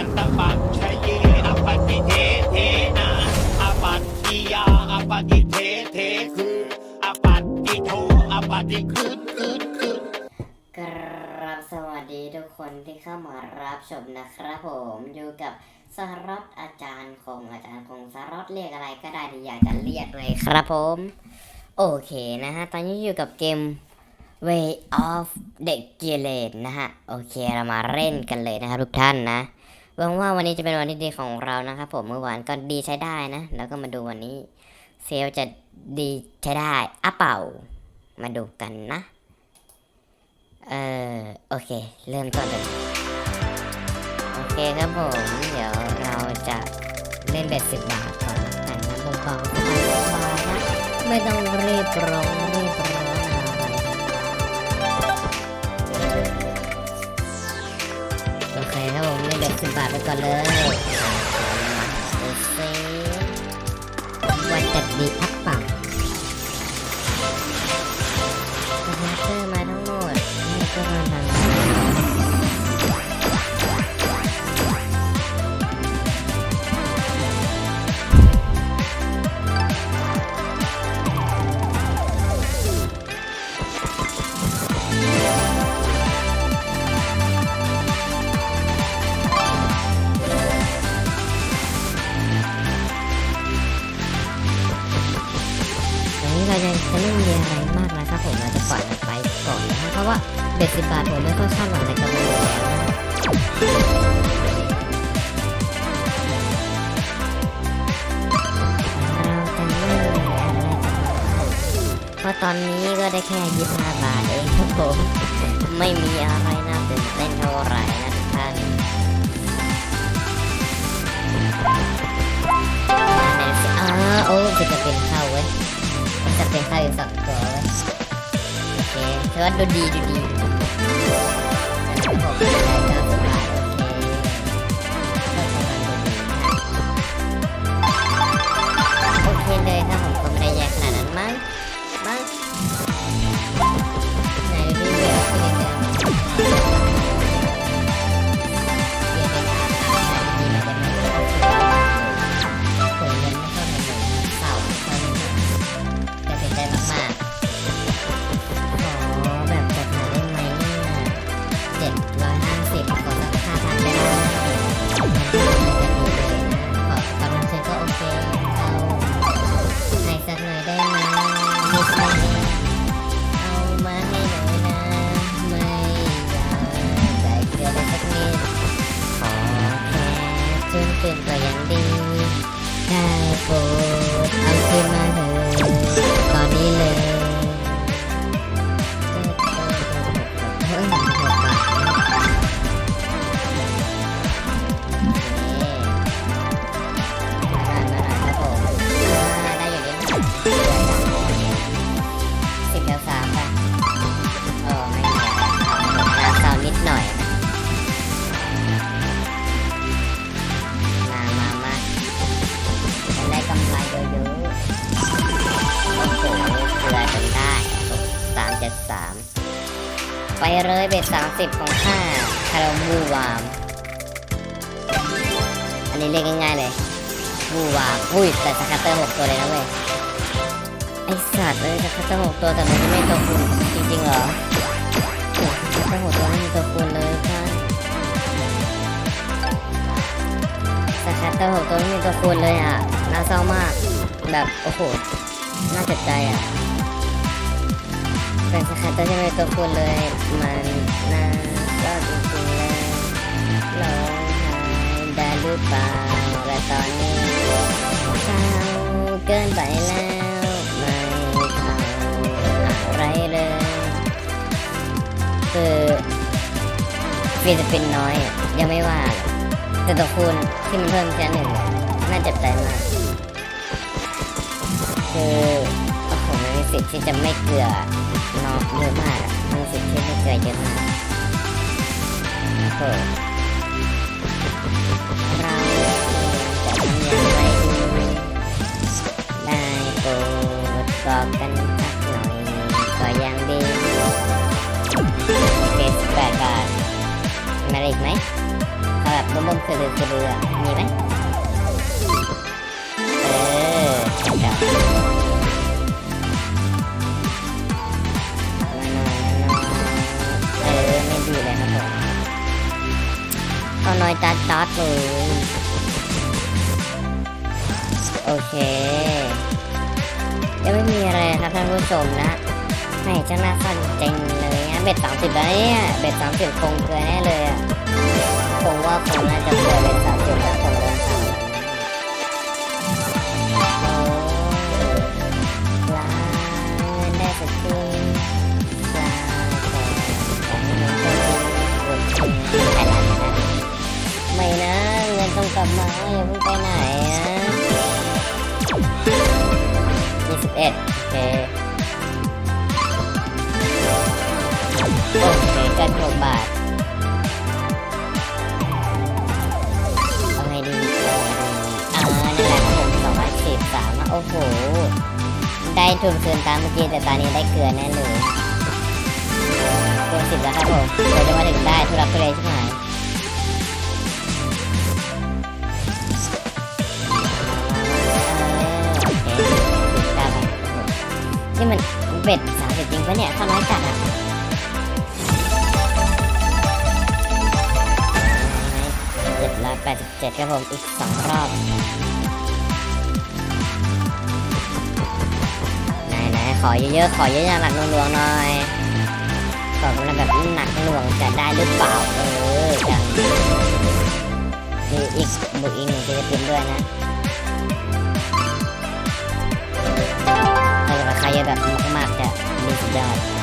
นันตปัจชเยอปฏิเทเทนะอปัตติยาอปฏิเทเทคืออปัตติโทอปฏิคืนคืนคืนกราบสวัสดีทุกคนที่เข้ามารับชมนะครับผมอยู่กับสารอตอาจารย์คงอาจารย์คงสารอตเรียกอะไรก็ได้ที่อยากจะเรียกเลยครับผม โอเคนะฮะ ตอนนี้อยู่กับเกม Way of the g a l a d นะฮะ โอเคเรามาเล่นกันเลยนะครับทุกท่านนะ หวังว่าวันนี้จะเป็นวันที่ดีของเรานะครับผมเมื่อวานก็ดีใช้ได้นะ แล้วก็มาดูวันนี้ เซลลจะดีใช้ได้อะเป่า มาดูกันนะ เออโอเค เริ่มต้นเลยโอเคครับผม เดี๋ยวเราจะเล่นเบ็ดสิบบาทก่อนละกันนะเบาๆสบายๆนะไม่ต้องรีบร้อนรีบร้อน 70 บาทไปก่อนเลยดูสิว่าจะมีอัพเปล่า เพราะตอนนี้ก็ได้แค่ยี่สิบห้าบาทเองครับผม ไม่มีอะไรน่าตื่นเต้นเท่าไหร่นะท่านอ้าโอ้คือจะเป็นข้าเว้ยจะเป็นข้าวอีกสองตัวเว้ยโอเคถือว่าดูดีดูดีผมได้เก้าสิบ เบ็ดสามสิบของข้าคาราบูวามอันนี้เรียกง่ายๆเลยบูวามอุ้ยแต่สกัตเตอร์หกตัวเลยนะเว้ยไอสัตว์เลยสกัตเตอร์หกตัวแต่มันไม่ตัวคูณจริงๆเหรอสกัตเตอร์หกตัวไม่มีตัวคูณเลยท่านสแคตเตอร์หกตัวไม่มีตัวคูณเลยอะน่าเศร้ามาก แบบโอ้โหน่าเจ็บใจอะ เป็นสแคตเตอร์ที่ไม่ตัวคูณเลย มันน่าเศร้าจริงๆเลยร้องไห้ได้หรือเปล่าและตอนนี้เศร้าเกินไปแล้วไม่ทำอะไรเลยคือฟีจะเป็นน้อย ยังไม่ว่า แต่ตัวคูณที่มันเพิ่มแค่หนึ่งน่าเจ็บใจมากคือโอ้โหมันมีสิทธิ์ที่จะไม่เกลือ น้องเยอะมากมันมีสิทธิ์ที่ไม่เกลือเยอะมากโอ้เราจะทำอย่างไรดีได้โปรดบอกกันสักหน่อยก็ยังดีโอเคสิบแปดบาทมาอีกไหมสำหรับบบิ่มเบือคือคือมีไหมเออจ๋ว จัดจัดเลยโอเคยังไม่มีอะไรครับท่านผู้ชมนะไม่จะน่าสนใจเลยนะเบ็ดสามสิบแล้วเนี่ยเบ็ดสามสิบคงเกลือแน่เลยอะคงว่าคงน่าจะเกลือเบ็ดสามสิบแล้วคงเลย อ้โห ได้ทุนคืนตามเมื่อกี้แต่ตอนนี้ได้เกลือแน่เลยเกินสิบแล้วครับผมเดี๋ยวจะมาถึงได้ทุรักทุเลใช่ไหมโอเคได้ครับนี่มันเบ็ดสามสิบจริงปะเนี่ยข้าวน้อยจัดอะเจ็ดร้อยแปดสิบเจ็ดครับผม อีกสองรอบ ขอเยอะๆ ขอเยอะๆหนักหน่วงๆหน่อยขอกำลังแบบหนักหน่วงจะได้หรือเปล่าเออจังมีอีกบุกอีกหนึ่งที่จะพิมด้วยนะถ้าจะราคาเยอะแบบมากๆจะมีสุดยอด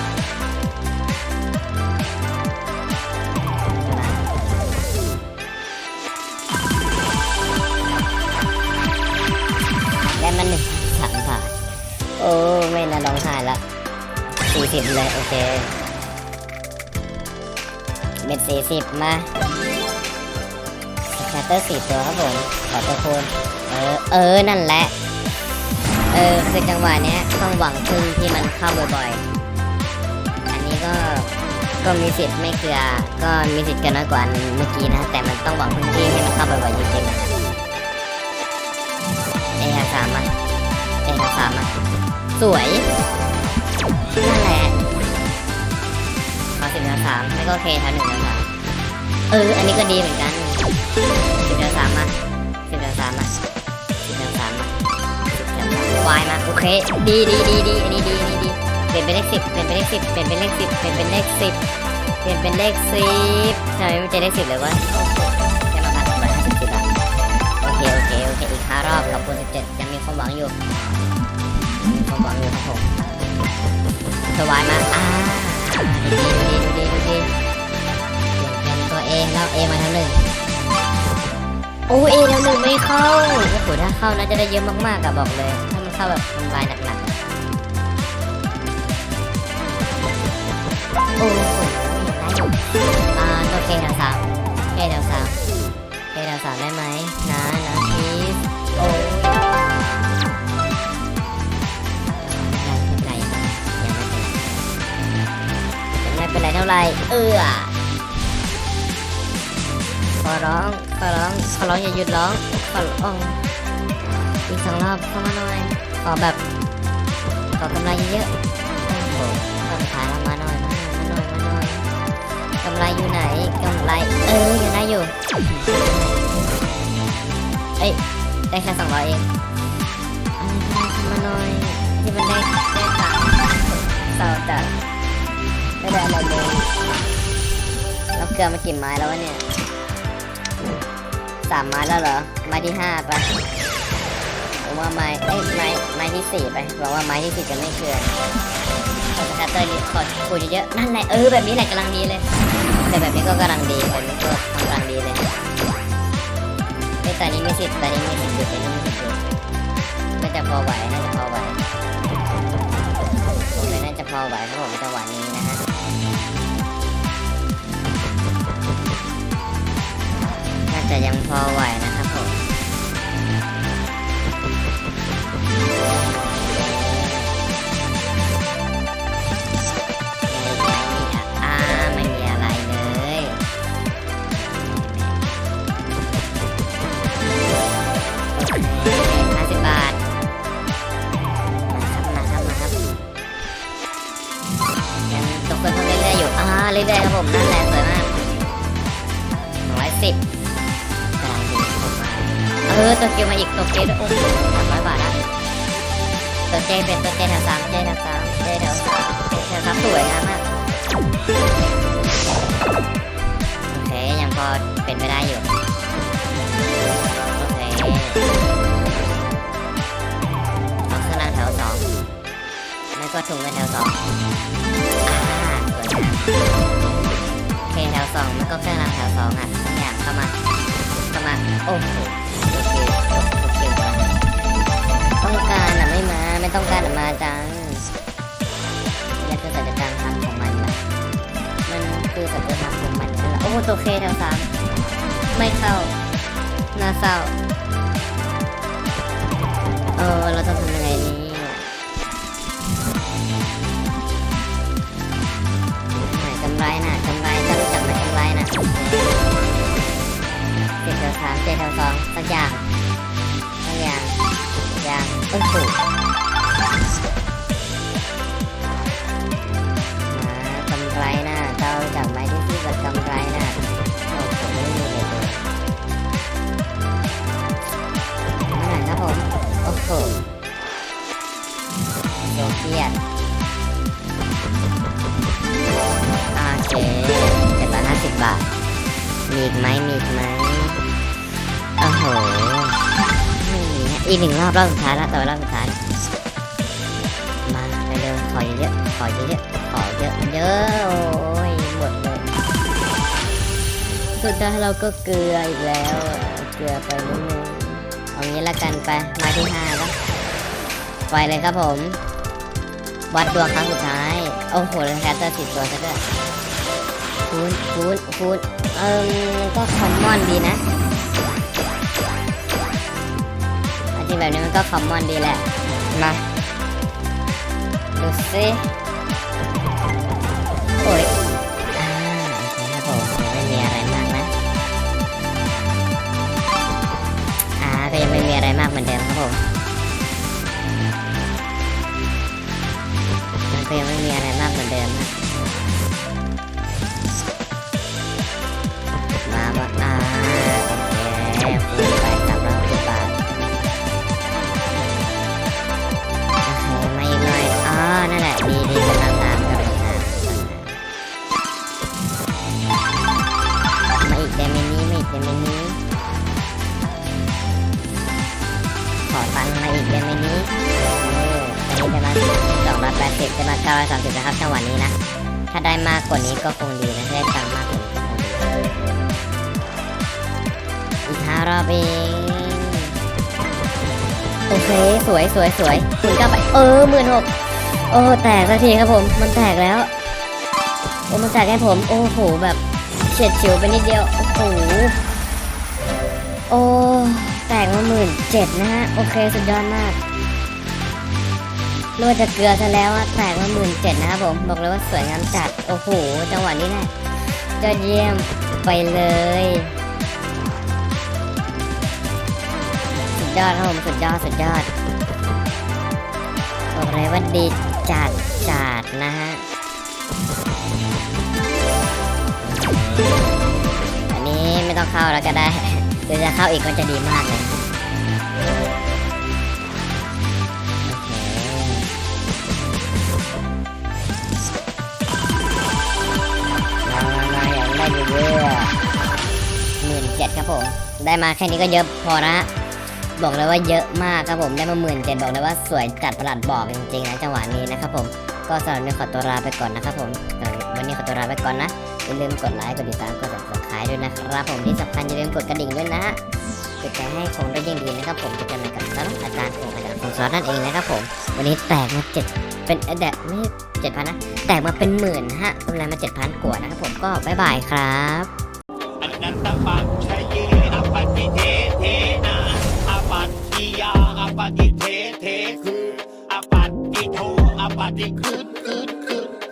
อ้ไม่น่าร้องไห้ละสี่สิบเลยโอเคเม็ดสี่สิบมาแคตเตอร์สี่ตัวครับผมขอตัวคูณเออเออนั่นแหละ เออคือจังหวะเนี้ยต้องหวังพึ่งที่มันเข้าบ่อยๆอันนี้ก็ก็มีสิทธิ์ไม่เกลือก็มีสิทธิ์กันน้อยกว่าอันเมื่อกี้นะ แต่มันต้องหวังพึ่งที่ให้มันเข้าบ่อยๆจริงๆนะเอสามมา เอสามมาสวยนั่นแหละขอสิบแถวสามไม่ก็โอเคแถวหนึ่งแถวสามเออ อันนี้ก็ดีเหมือนกันสิบแถวสามมาสิบแถวสามมาสิบแถวสามมาสิบแถวสามวายมาโอเค ดีดีดีดีอันนี้ดีอันนี้ดีเปลี่ยนเป็นเลขสิบเปลี่ยนเป็นเลขสิบเปลี่ยนเป็นเลขสิบเปลี่ยนเป็นเลขสิบเปลี่ยนเป็นเลขสิบทำไมไม่เจอเลขสิบเลยวะ รอบขอบคุณสิบเจ็ดยังมีความหวังอยู่มีความหวังอยู่ครับผมสวายมาอ่าดูดีดีดีดีเปลี่ยนเป็นตัวเองแล้วเอมาทั้งหนึ่งโอ้เอแล้วหนึ่งไม่เข้าโอ้โหถ้าเข้าน่าจะได้เยอะมากๆอะบอกเลย ถ้ามันเข้าแบบทำลายหนักๆโอ้โหได้อยู่อ่าตัวเคแถวสามเคแถวสามเคแถวสามได้ไหมนะนะ เป็นไรเป็นไรเท่าไหรเออขอร้องขอร้องขอร้องอย่าหยุดร้องขอร้องอีกสองรอบเข้ามาหน่อยขอแบบขอกำไรเยอะๆโอ้โหกำไรเรามาหน่อยมาหน่อยมาหน่อยมาหน่อยกำไรอยู่ไหนกำไรเอออยังได้อยู่เอ้ยได้แค่สองร้อยเองมาหน่อยที่มันได้ได้ตังค์เศร้าจัด ไม่ได้อะไรเลยเราเกลือมากี่ไม้แล้ววะเนี่ยสามไม้แล้วเหรอ ไม้ที่ห้าไปผมว่าไม้เอ้ยไม้ไม้ที่สี่ไปบอกว่าไม้ที่สี่จะไม่เกลือขอสกัตเตอร์ขอคูณเยอะๆนั่นแหละเออแบบนี้แหละกำลังดีเลย แต่แบบนี้ก็กำลังดีแบบนี้ก็กำลังดีเลยไม่แต่นี้ไม่สิทธิ์แต่นี้ไม่สิทธิ์หยุดแต่นี้ไม่สิทธิ์หยุดน่าจะพอไหวน่าจะพอไหวผมน่าจะพอไหวครับผมจังหวะนี้นะฮะ ยังพอไหวนะ เออตัวเกียวมาอีกตัวเกียวด้วยโอ้โหสามร้อยบาทอะตัวเจเป็นตัวเจแถวสามเจแถวสามเจแถวสามเจแถวสามสวยงามมากโอเคยังพอเป็นไปได้อยู่โอเคเอาเครื่องรางแถวสองแล้วก็ถุงเงินแถวสองอ่าสวยงามโอเคแถวสองมันก็เครื่องรางแถวสองอะทุกอย่างเข้ามา เข้ามาโอ้โหโอเคโอเคว่ะต้องการอะไม่มาไม่ต้องการอะมาจังนี่คือสัจธรรมทำของมันนะมันคือสัจธรรมของมันนั่นแหละโอ้โหตัวเคแถวสามไม่เข้าน่าเศร้าเออเราต้องทำยังไงนี่ สามเจ็ดแถวสองสักอย่างสักอย่างอย่างโอ้โหมากำไรน่ะเจ้าจักไหมที่ที่กับกำไรน่ะโอ้โหไม่มีเลยเลยมาหน่อยครับผมโอ้โหโยเกียดโอเคเจ็ดร้อยห้าสิบบาท มีอีกไหมมีอีกไหม หอีกหนึ่งรอบรอบสุดท้ายแล้วต่อรอบสุดท้าย มาเร็วๆขอเยอะๆขอเยอะๆขอเยอะเยอะโอ้ยหมดเลยสุดท้ายเราก็เกลืออีกแล้วเกลือไปนิดนึงเอางี้ละกันไปมาที่ห้าล้วไปเลยครับผม วัดดวงครั้งสุดท้ายโอ้โหแล้วแคสเตอร์ติดตัวซะด้วยคูณคูณคูณเออก็คอมมอนดีนะ ที่แบบนี้มันก็คอมมอนดีแหละ มา ดูสิโอ้ยอ่าโอเคครับผมยังไม่มีอะไรมากนะ อ่าก็ยังไม่มีอะไรมากเหมือนเดิมครับผมมันก็ยังไม่มีอะไรมากเหมือนเดิมนะ ขอตังมาอีกได้ไหมนี้เออตอนนี้จะมาสองร้อยแปดสิบจะมาเก้าร้อยสามสิบนะครับจังหวะนี้นะ ถ้าได้มากกว่านี้ก็คงดีนะได้ตังค์มากกว่านี้อีกห้ารอบเองโอเค สวยสวยสวยคุณก็ไปเออหมื่นหกโอ้แตกสักทีครับผม มันแตกแล้วโอ้มันแตกให้ผม โอ้โหแบบเฉียดฉิวไปนิดเดียว โอ้โหโอ้ แตกมาหมื่นเจ็ดนะฮะ โอเคสุดยอดมากรวดจะเกลือซะแล้วอะแตกมาหมื่นเจ็ดนะครับผม บอกเลยว่าสวยงามจัด โอ้โห จังหวะนี้แหละยอดเยี่ยมไปเลยสุดยอดครับผมสุดยอดสุดยอดบอกเลยว่าดีจัดจัดนะฮะอันนี้ไม่ต้องเข้าแล้วก็ได้ หรือจะเข้าอีกก็จะดีมากเลยมามามาอยากได้เยอะๆหมื่นเจ็ดครับผม ได้มาแค่นี้ก็เยอะพอนะบอกเลยว่าเยอะมากครับผมได้มาหมื่นเจ็ดบอกเลยว่าสวยจัดประหลัดบอกจริงๆนะจังหวะนี้นะครับผม ก็สำหรับนี้ขอตัวลาไปก่อนนะครับผมสำหรับ วันนี้ขอตัวลาไปก่อนนะ อย่าลืมกดไลค์กดติดตามกด subscribe ด้วยนะครับผมที่สำคัญอย่าลืมกดกระดิ่งด้วยนะกดใจให้คงได้ยิ่งดีนะครับผมจะกันในกับสารบอาจารย์ของอาจารย์ของสอนนั่นเองนะครับผม วันนี้แตกมาเจ็ดเป็นแดดไม่เจ็ดพันนะ แตกมาเป็นหมื่นนะฮะกำไรมาเจ็ดพันกว่านะครับผมก็บ๊ายบายครับอนันตปัจชเยอปฏิเทเทนะอปัตติยาอปฏิเทเทคืออปัตติโทอปฏิคืน